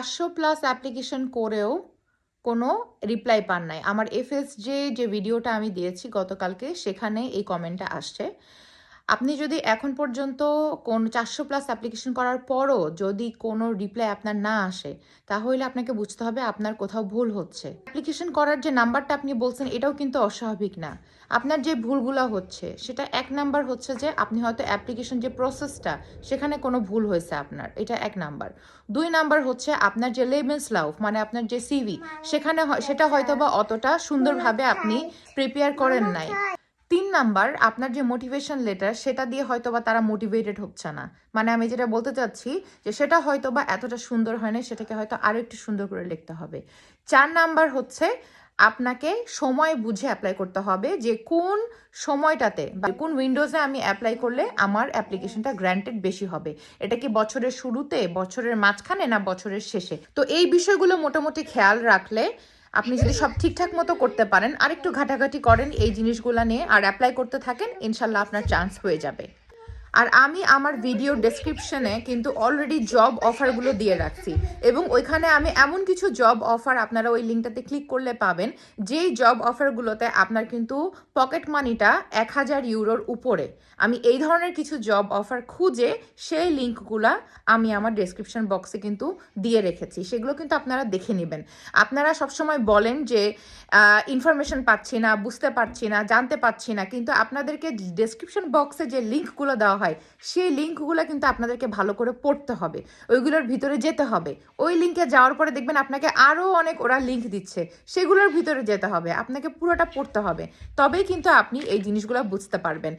পাঁচশো plus application করেও কোনো রিপ্লাই পান নাই। আমার এফএস যে যে ভিডিওটা আমি দিয়েছি গতকালকে সেখানে এই কমেন্টটা আসছে। আপনি যদি এখন পর্যন্ত কোন চারশো প্লাস অ্যাপ্লিকেশন করার পরও যদি কোনো রিপ্লাই আপনার না আসে, তাহলে আপনাকে বুঝতে হবে আপনার কোথাও ভুল হচ্ছে। অ্যাপ্লিকেশন করার যে নাম্বারটা আপনি বলছেন, এটাও কিন্তু অস্বাভাবিক না। আপনার যে ভুলগুলো হচ্ছে, সেটা এক নাম্বার হচ্ছে যে আপনি হয়তো অ্যাপ্লিকেশন যে প্রসেসটা সেখানে কোনো ভুল হয়েছে আপনার। এটা এক নাম্বার। দুই নাম্বার হচ্ছে আপনার যে লেমেন্স লাউফ মানে আপনার যে সিভি সেখানে সেটা হয়তো বা অতটা সুন্দরভাবে আপনি প্রিপেয়ার করেন নাই। তিন নাম্বার, আপনার যে মোটিভেশন লেটার সেটা দিয়ে হয়তো বা তারা মোটিভেটেড হচ্ছে না। মানে আমি যেটা বলতে চাচ্ছি যে সেটা হয়তো বা এতটা সুন্দর হয় না সেটাকে হয়তো আরও একটু সুন্দর করে লিখতে হবে। চার নাম্বার হচ্ছে, আপনাকে সময় বুঝে অ্যাপ্লাই করতে হবে যে কোন সময়টাতে বা কোন উইন্ডোজে আমি অ্যাপ্লাই করলে আমার অ্যাপ্লিকেশনটা গ্র্যান্টেড বেশি হবে। এটা কি বছরের শুরুতে, বছরের মাঝখানে, না বছরের শেষে? তো এই বিষয়গুলো মোটামুটি খেয়াল রাখলে আপনি যদি সব ঠিকঠাক মতো করতে পারেন আর একটু ঘাটাঘাটি করেন, এই জিনিসগুলো নিয়ে আর অ্যাপ্লাই করতে থাকেন, ইনশাল্লাহ আপনার চান্স হয়ে যাবে। আর আমি আমার ভিডিও ডেসক্রিপশনে কিন্তু অলরেডি জব অফারগুলো দিয়ে রাখছি। এবং ওইখানে আমি এমন কিছু জব অফার আপনারা ওই লিঙ্কটাতে ক্লিক করলে পাবেন, যেই জব অফারগুলোতে আপনার কিন্তু পকেট মানিটা এক হাজার ইউরোর উপরে। আমি এই ধরনের কিছু জব অফার খুঁজে সেই লিঙ্কগুলা আমি আমার ডেসক্রিপশন বক্সে কিন্তু দিয়ে রেখেছি। সেগুলো কিন্তু আপনারা দেখে নেবেন। আপনারা সবসময় বলেন যে ইনফরমেশন পাচ্ছি না, বুঝতে পারছি না, জানতে পারছি না, কিন্তু আপনাদেরকে ডেসক্রিপশন বক্সে যে লিঙ্কগুলো দেওয়া হয়, সেই লিঙ্কগুলো কিন্তু আপনাদেরকে ভালো করে পড়তে হবে। ওইগুলোর ভিতরে যেতে হবে। ওই লিঙ্কে যাওয়ার পরে দেখবেন আপনাকে আরও অনেক ওরা লিঙ্ক দিচ্ছে, সেগুলোর ভিতরে যেতে হবে। আপনাকে পুরোটা পড়তে হবে। তবেই কিন্তু আপনি এই জিনিসগুলো বুঝতে পারবেন।